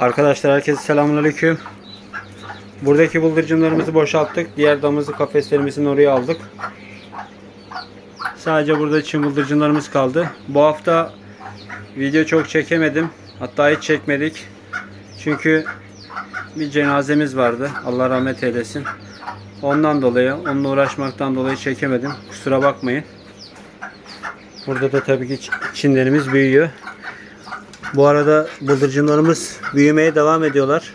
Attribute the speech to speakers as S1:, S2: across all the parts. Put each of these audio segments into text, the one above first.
S1: Arkadaşlar herkese selamünaleyküm. Buradaki bıldırcınlarımızı boşalttık. Diğer damızlı kafeslerimizin oraya aldık. Sadece burada çim bıldırcınlarımız kaldı. Bu hafta video çok çekemedim. Hatta hiç çekmedik. Çünkü bir cenazemiz vardı. Allah rahmet eylesin. Ondan dolayı, onunla uğraşmaktan dolayı çekemedim. Kusura bakmayın. Burada da tabii ki çimlerimiz büyüyor. Bu arada bıldırcınlarımız büyümeye devam ediyorlar.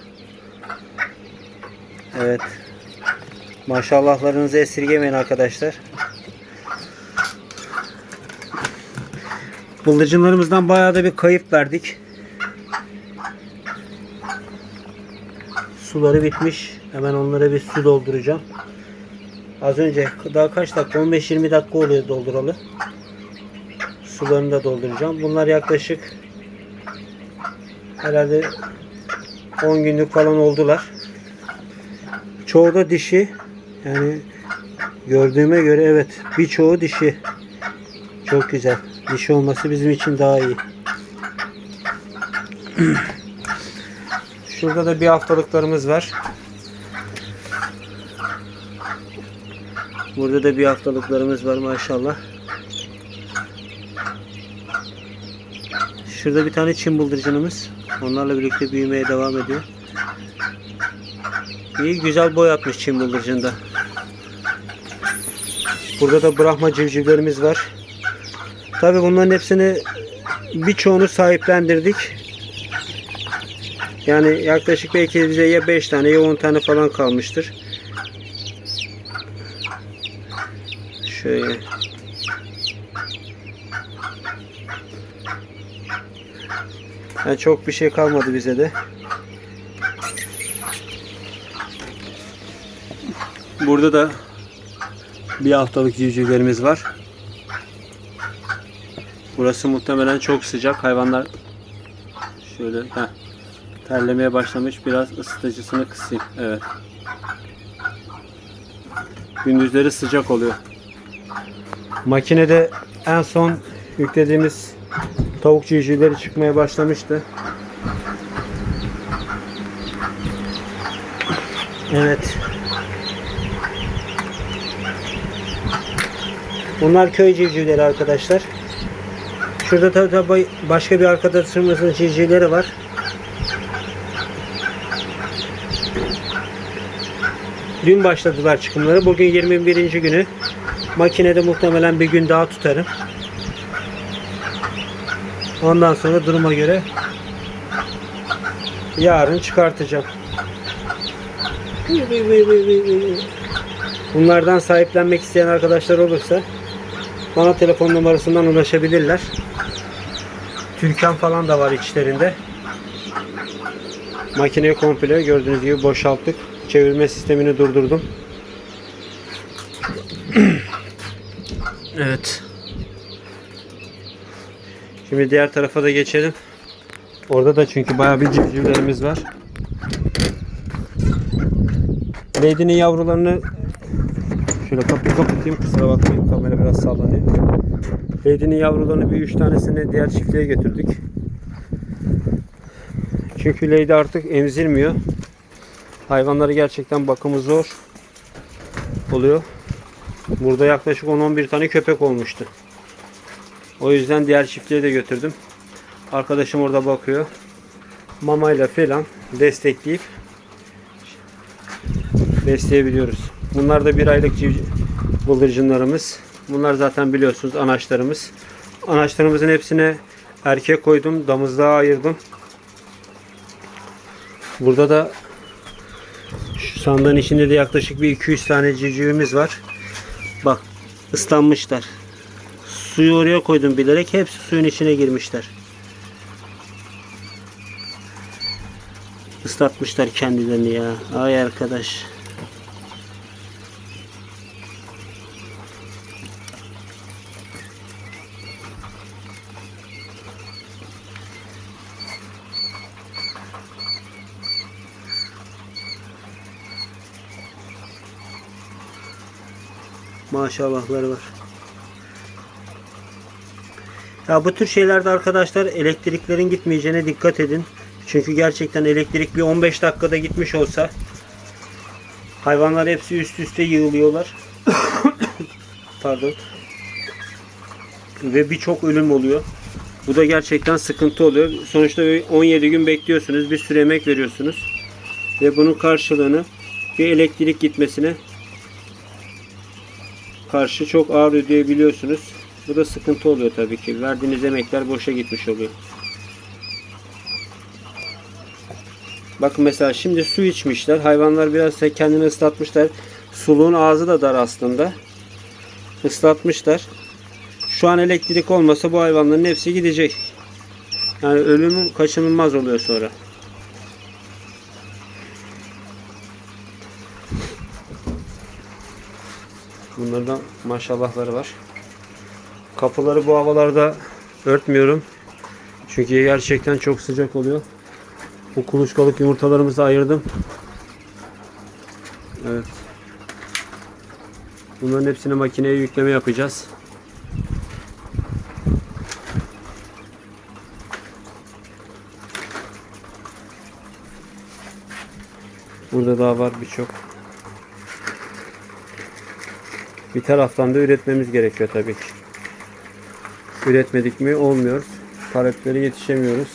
S1: Evet. Maşallahlarınızı esirgemeyin arkadaşlar. Bıldırcınlarımızdan bayağı da bir kayıp verdik. Suları bitmiş. Hemen onlara bir su dolduracağım. Az önce daha kaç dakika? 15-20 dakika oluyor dolduralı. Sularını da dolduracağım. Bunlar yaklaşık herhalde 10 günlük falan oldular. Çoğu da dişi. Yani gördüğüme göre evet birçoğu dişi. Çok güzel. Dişi olması bizim için daha iyi. Şurada da bir haftalıklarımız var. Burada da bir haftalıklarımız var maşallah. Şurada bir tane çim bıldırcınımız. Onlarla birlikte büyümeye devam ediyor. İyi güzel boy atmış çim bıldırcında. Burada da Brahma civcivlerimiz var. Tabi bunların hepsini birçoğunu sahiplendirdik. Yani yaklaşık belki bize ya 5 tane ya 10 tane falan kalmıştır. Şöyle. Yani çok bir şey kalmadı bize de. Burada da bir haftalık civcivlerimiz var. Burası muhtemelen çok sıcak. Hayvanlar şöyle heh, terlemeye başlamış. Biraz ısıtıcısını kısayım. Evet. Gündüzleri sıcak oluyor. Makinede en son yüklediğimiz tavuk civcivleri çıkmaya başlamıştı. Evet. Bunlar köy civcivleri arkadaşlar. Şurada tabii tabii başka bir arkadaşımızın civcivleri var. Dün başladılar çıkımları. Bugün 21. günü. Makinede muhtemelen bir gün daha tutarım. Ondan sonra duruma göre yarın çıkartacağım. Bunlardan sahiplenmek isteyen arkadaşlar olursa bana telefon numarasından ulaşabilirler. Türkan falan da var içlerinde. Makineyi komple gördüğünüz gibi boşalttık. Çevirme sistemini durdurdum. evet. Şimdi diğer tarafa da geçelim. Orada da çünkü bayağı bir civcivlerimiz var. Lady'nin yavrularını şöyle kapıyı kapatayım kusura bakmayın kamera biraz sallanıyor. Lady'nin yavrularını bir üç tanesini diğer çiftliğe götürdük. Çünkü Lady artık emzirmiyor. Hayvanları gerçekten bakımı zor oluyor. Burada yaklaşık 10-11 tane köpek olmuştu. O yüzden diğer çiftliğe de götürdüm. Arkadaşım orada bakıyor. Mamayla falan destekleyip besleyebiliyoruz. Bunlar da bir aylık bıldırcınlarımız. Bunlar zaten biliyorsunuz anaçlarımız. Anaçlarımızın hepsine erkek koydum. Damızlığa ayırdım. Burada da şu sandığın içinde de yaklaşık bir 200 tane civcivimiz var. Bak ıslanmışlar. Suyu oraya koydum bilerek. Hepsi suyun içine girmişler. Islatmışlar kendilerini ya. Ay arkadaş. Maşallahları var. Ya bu tür şeylerde arkadaşlar elektriklerin gitmeyeceğine dikkat edin. Çünkü gerçekten elektrik bir 15 dakikada gitmiş olsa hayvanlar hepsi üst üste yığılıyorlar. Pardon. Ve birçok ölüm oluyor. Bu da gerçekten sıkıntı oluyor. Sonuçta 17 gün bekliyorsunuz. Bir sürü emek veriyorsunuz. Ve bunun karşılığını bir elektrik gitmesine karşı çok ağır ödeyebiliyorsunuz. Bu da sıkıntı oluyor tabii ki. Verdiğiniz emekler boşa gitmiş oluyor. Bakın mesela şimdi su içmişler. Hayvanlar biraz kendini ıslatmışlar. Suluğun ağzı da dar aslında. Islatmışlar. Şu an elektrik olmasa bu hayvanların hepsi gidecek. Yani ölümü kaçınılmaz oluyor sonra. Bunlardan maşallahları var. Kapıları bu havalarda örtmüyorum. Çünkü gerçekten çok sıcak oluyor. Bu kuluçkalık yumurtalarımızı ayırdım. Evet. Bunların hepsini makineye yükleme yapacağız. Burada daha var birçok. Bir taraftan da üretmemiz gerekiyor tabii ki. Üretmedik mi olmuyor. Taleplere yetişemiyoruz.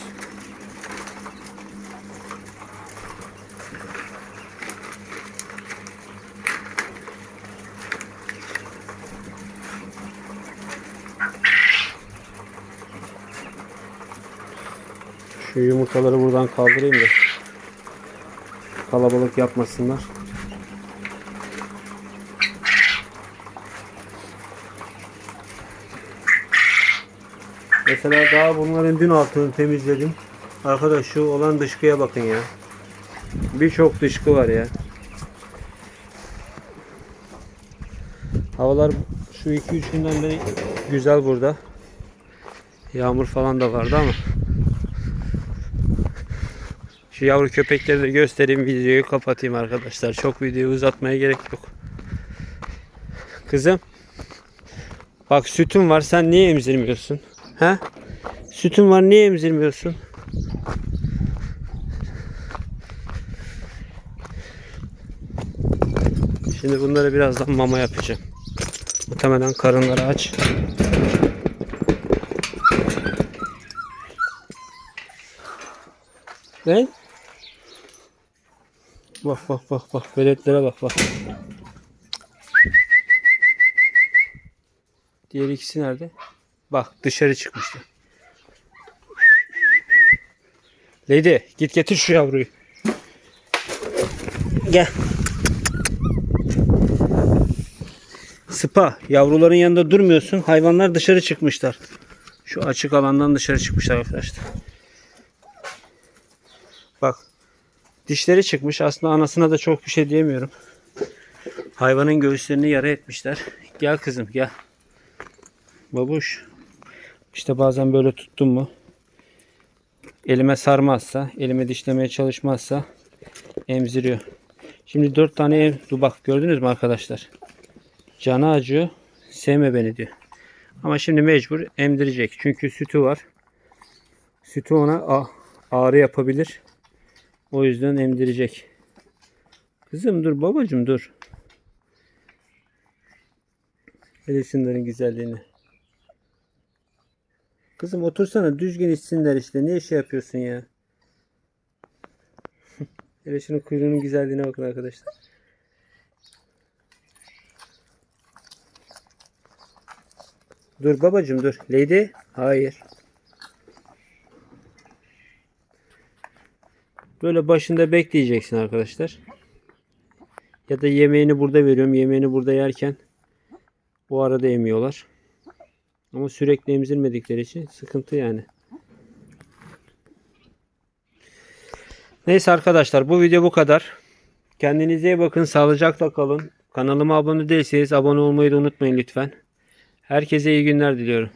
S1: Şu yumurtaları buradan kaldırayım da kalabalık yapmasınlar. Mesela daha bunların dün altını temizledim. Arkadaş şu olan dışkıya bakın ya. Birçok dışkı var ya. Havalar şu 2-3 günden beri güzel burada. Yağmur falan da vardı ama. Şu yavru köpekleri de göstereyim videoyu kapatayım arkadaşlar. Çok videoyu uzatmaya gerek yok. Kızım. Bak sütün var sen niye emzirmiyorsun? Ha? Sütün var niye emzirmiyorsun? Şimdi bunları birazdan mama yapacağım. Muhtemelen karınları aç. Ne? Bak bak bak bak veletlere bak bak. Diğer ikisi nerede? Bak dışarı çıkmışlar. Lady git getir şu yavruyu. Gel. Sıpa yavruların yanında durmuyorsun. Hayvanlar dışarı çıkmışlar. Şu açık alandan dışarı çıkmışlar arkadaşlar. Bak dişleri çıkmış. Aslında anasına da çok bir şey diyemiyorum. Hayvanın göğüslerini yara etmişler. Gel kızım gel. Babuş. İşte bazen böyle tuttum mu elime sarmazsa, elime dişlemeye çalışmazsa emziriyor. Şimdi dört tane ev, dur bak gördünüz mü arkadaşlar? Canı acıyor, sevme beni diyor. Ama şimdi mecbur emdirecek. Çünkü sütü var. Sütü ona ağrı yapabilir. O yüzden emdirecek. Kızım dur babacım dur. Şunların güzelliğini. Kızım otursana düzgün içsinler işte. Niye şey yapıyorsun ya? Hele şunun kuyruğunun güzelliğine bakın arkadaşlar. Dur babacım dur. Lady. Hayır. Böyle başında bekleyeceksin arkadaşlar. Ya da yemeğini burada veriyorum. Yemeğini burada yerken bu arada yemiyorlar. Ama sürekli emzirmedikleri için sıkıntı yani. Neyse arkadaşlar bu video bu kadar. Kendinize iyi bakın. Sağlıcakla kalın. Kanalıma abone değilseniz abone olmayı da unutmayın lütfen. Herkese iyi günler diliyorum.